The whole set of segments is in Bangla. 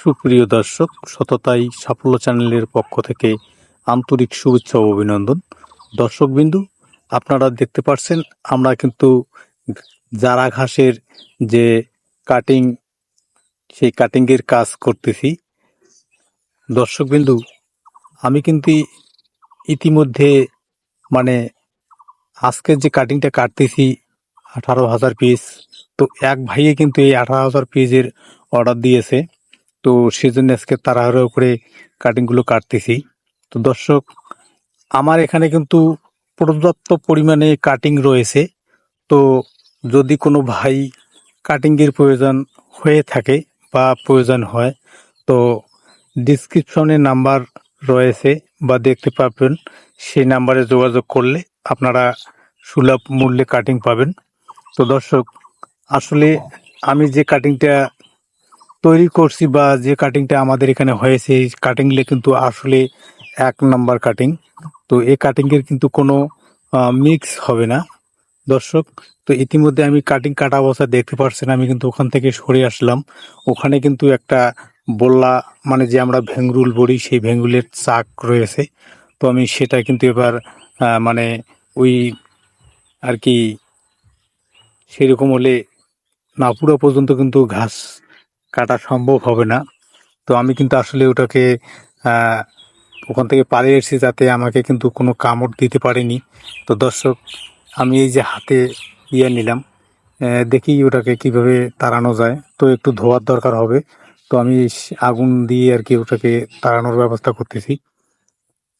সুপ্রিয় দর্শক, সততাই সাফল্য চ্যানেলের পক্ষ থেকে আন্তরিক শুভেচ্ছা ও অভিনন্দন। দর্শকবিন্দু, আপনারা দেখতে পাচ্ছেন আমরা কিন্তু জারা ঘাসের যে কাটিং সেই কাটিংয়ের কাজ করতেছি। দর্শকবিন্দু, আমি কিন্তু ইতিমধ্যে মানে আজকের যে কাটিংটা কাটতেছি আঠারো হাজার পিস তো এক ভাইয়ে কিন্তু এই আঠারো হাজার পিসের অর্ডার দিয়েছে। তো সেজন্য আজকে তাড়াহুড়ো করে কাটিংগুলো কাটতেছি। তো দর্শক, আমার এখানে কিন্তু পর্যাপ্ত পরিমাণে কাটিং রয়েছে। তো যদি কোনো ভাই কাটিংয়ের প্রয়োজন হয়ে থাকে বা প্রয়োজন হয়, তো ডিসক্রিপশনে নাম্বার রয়েছে বা দেখতে পাবেন। সেই নাম্বারে যোগাযোগ করলে আপনারা সুলভ মূল্যে কাটিং পাবেন। তো দর্শক, আসলে আমি যে কাটিংটা তৈরি করছি বা যে কাটিংটা আমাদের এখানে হয়েছে, এই কাটিংগুলো কিন্তু আসলে এক নাম্বার কাটিং তো এই কাটিংয়ের কিন্তু কোনো মিক্স হবে না। দর্শক, তো ইতিমধ্যে আমি কাটিং কাটা অবস্থা দেখতে পাচ্ছেন আমি কিন্তু ওখান থেকে সরে আসলাম। ওখানে কিন্তু একটা বললা মানে যে আমরা ভেঙ্গুল বড়ি সেই ভেঙ্গুলের চাক রয়েছে। তো আমি সেটা কিন্তু এবার মানে ওই আর কি, সেরকম হলে না, পুরো পর্যন্ত কিন্তু ঘাস কাটা সম্ভব হবে না। তো আমি কিন্তু আসলে ওটাকে ওখান থেকে পালিয়ে এসেছি যাতে আমাকে কিন্তু কোনো কামড় দিতে পারেনি। তো দর্শক, আমি এই যে হাতে ইয়ে নিলাম দেখি ওটাকে কীভাবে তাড়ানো যায়। তো একটু ধোয়ার দরকার হবে। তো আমি আগুন দিয়ে আর কি ওটাকে তাড়ানোর ব্যবস্থা করতেছি।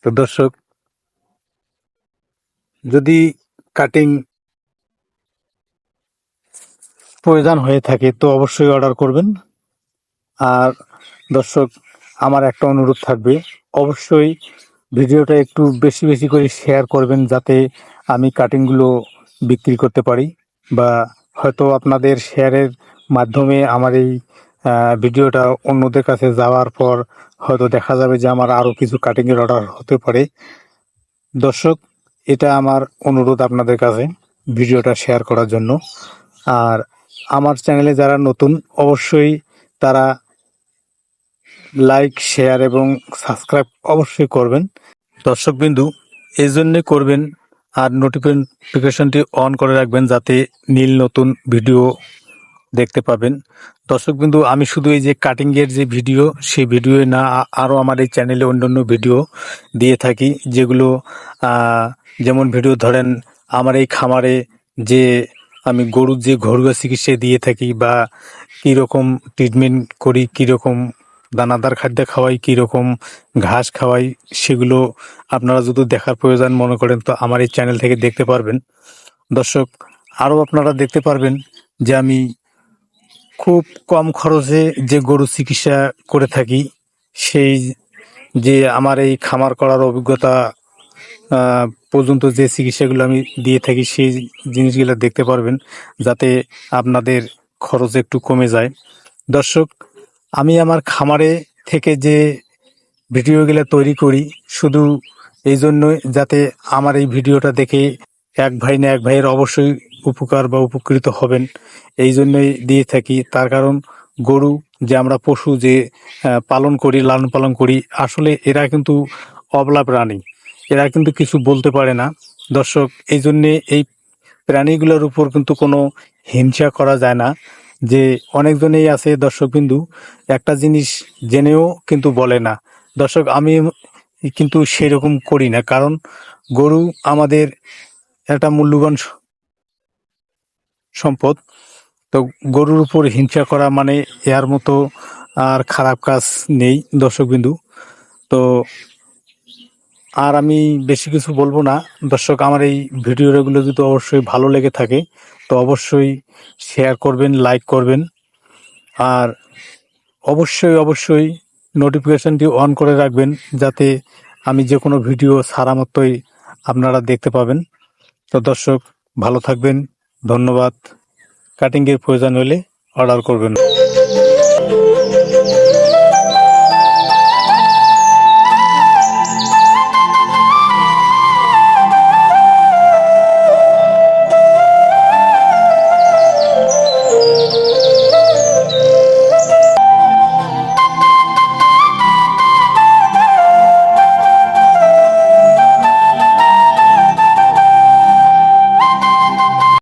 তো দর্শক, যদি কাটিং প্রয়োজন হয়ে থাকে, তো অবশ্যই অর্ডার করবেন। আর দর্শক, আমার একটা অনুরোধ থাকবে। অবশ্যই ভিডিওটা একটু বেশি বেশি করে শেয়ার করবেন যাতে আমি কাটিংগুলো বিক্রি করতে পারি বা হয়তো আপনাদের শেয়ারের মাধ্যমে আমার এই ভিডিওটা অন্যদের কাছে যাওয়ার পর হয়তো দেখা যাবে যে আমার আরও কিছু কাটিংয়ের অর্ডার হতে পারে। দর্শক, এটা আমার অনুরোধ আপনাদের কাছে ভিডিওটা শেয়ার করার জন্য। আর আমার চ্যানেলে যারা নতুন, অবশ্যই তারা লাইক শেয়ার এবং সাবস্ক্রাইব অবশ্যই করবেন। দর্শকবিন্দু এই জন্যে করবেন আর নোটিফিকেশনটি অন করে রাখবেন যাতে নীল নতুন ভিডিও দেখতে পাবেন। দর্শকবিন্দু, আমি শুধু এই যে কাটিংয়ের যে ভিডিও সেই ভিডিও না আরও আমার এই চ্যানেলে অন্যান্য ভিডিও দিয়ে থাকি, যেগুলো যেমন ভিডিও ধরেন, আমার এই খামারে যে আমি গরুর যে ঘরোয়া চিকিৎসা দিয়ে থাকি বা কীরকম ট্রিটমেন্ট করি, কীরকম দানাদার খাদ্য খাওয়াই, কীরকম ঘাস খাওয়াই, সেগুলো আপনারা যদি দেখার প্রয়োজন মনে করেন, তো আমার এই চ্যানেল থেকে দেখতে পারবেন। দর্শক, আরও আপনারা দেখতে পারবেন যে আমি খুব কম খরচে যে গরু চিকিৎসা করে থাকি, সেই যে আমার এই খামার করার অভিজ্ঞতা পর্যন্ত যে চিকিৎসাগুলো আমি দিয়ে থাকি, সেই জিনিসগুলো দেখতে পারবেন, যাতে আপনাদের খরচ একটু কমে যায়। দর্শক আমি আমার খামারে থেকে যে ভিডিওগুলো তৈরি করি, শুধু এই জন্যই যাতে আমার এই ভিডিওটা দেখে এক ভাই না এক ভাইয়ের অবশ্যই উপকার বা উপকৃত হবেন। এই জন্যই দিয়ে থাকি। তার কারণ গরু যে আমরা পশু যে পালন করি, লালন পালন করি, আসলে এরা কিন্তু অবলা প্রাণী। এরা কিন্তু কিছু বলতে পারে না। দর্শক, এই জন্যে এই প্রাণীগুলোর উপর কিন্তু কোনো হিংসা করা যায় না। যে অনেকজনেই আছে দর্শক বিন্দু একটা জিনিস জেনেও কিন্তু বলে না। দর্শক, আমি কিন্তু সেরকম করি না, কারণ গরু আমাদের একটা মূল্যবান সম্পদ। তো গরুর উপর হিংসা করা মানে এর মতো আর খারাপ কাজ নেই দর্শক বিন্দু তো আর আমি বেশি কিছু বলব না। দর্শক, আমার এই ভিডিও ভিডিওগুলো যদি অবশ্যই ভালো লেগে থাকে, তো অবশ্যই শেয়ার করবেন লাইক করবেন। আর অবশ্যই অবশ্যই নোটিফিকেশানটি অন করে রাখবেন, যাতে আমি যে কোনো ভিডিও ছাড়া মতোই আপনারা দেখতে পাবেন। তো দর্শক, ভালো থাকবেন, ধন্যবাদ। কাটিংয়ের প্রয়োজন হলে অর্ডার করবেন।